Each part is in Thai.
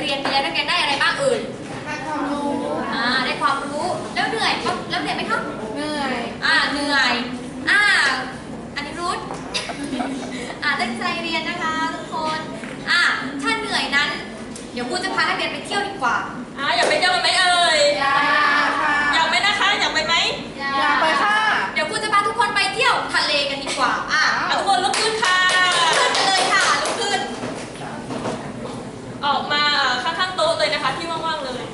เรียนไปแล้วนักเรียนได้อะไรบ้างเอ่ยได้ความรู้อ่าได้ความรู้แล้วเหนื่อยครับแล้วเหนื่อยไหมครับเหนื่อยอ่าเหนื่อยอ่าอันนี้รุดอ่าตั้งใจเรียนนะคะทุกคนอ่าถ้าเหนื่อยนั้น เดี๋ยวครูจะพานักเรียนไปเที่ยวดีกว่าอ่าอยากไปเที่ยวกันไหมเอ่ย อยากค่ะ อยากไปนะคะ อยากไปไหม อยากไปค่ะ เดี๋ยวครูจะพาทุกคนไปเที่ยวทะเลกันดีกว่า อะ อะทุกคนลุกขึ้นค่ะ ขึ้นไปเลยค่ะลุกขึ้น ออกมาอ่าข้างๆโต๊ะเลยนะคะ ที่ว่างๆเลย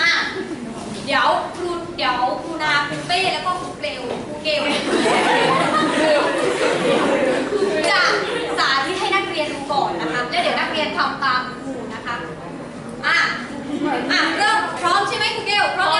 อะ เดี๋ยวครูเดี๋ยวครูนาครูเป้แล้วก็ครูเปลวครูเกลจะสาธิตให้นักเรียนดูก่อนนะคะ แล้วเดี๋ยวนักเรียนทำตามครูนะคะอะอะเริ่มพร้อมใช่ไหมครูเกลพร้อม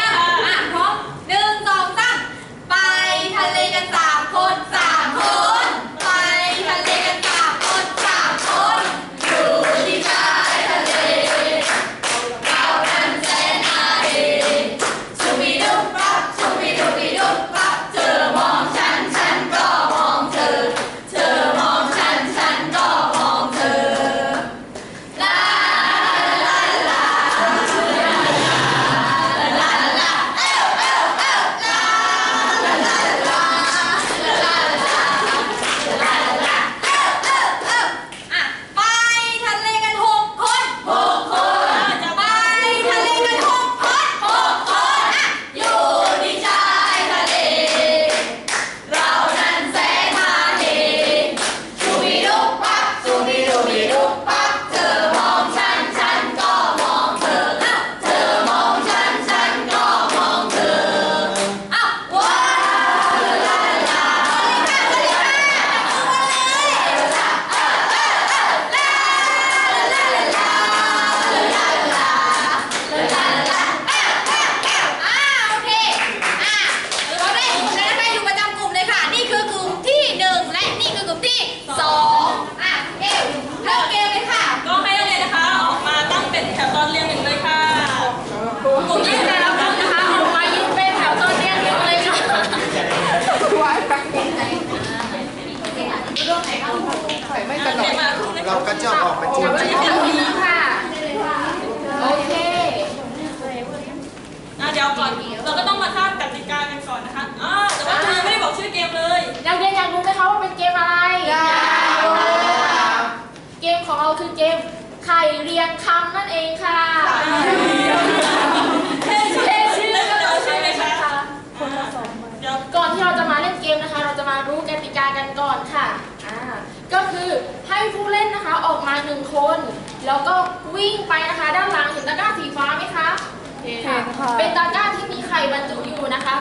ไม่ตลเรีอยดนมาครึ่งเลยเราก็จะออกมาจริงจับจัไว้งที่แถวนี้ค่ะ โอเคอะเดี๋ยวก่อน เราก็ต้องมาทราบกติกากันก่อนนะคะอ่าแต่ว่าคุณยังไม่ได้บอกชื่อเกมเลยนักเรียนอยากรู้ไหมคะว่าเป็นเกมอะไรอยากรู้ค่ะเกมของเราคือเกมไข่เรียงคำนั่นเองค่ะเท่ชื่อเท่ชื่อแล้วก็เดี๋ยวชื่อเลยค่ะเดี๋ยวก่อนที่เราจะมาเล่นเกมนะคะ เราจะมารู้กติกากันก่อนค่ะอ่า ก็คือให้ผู้เล่นนะคะออกมาหนึ่งคน แล้วก็วิ่งไปนะคะ ด้านหลังเห็นตะกร้าสีฟ้าไหมคะเห็นค่ะ เป็นตะกร้าที่มีไข่บรรจุ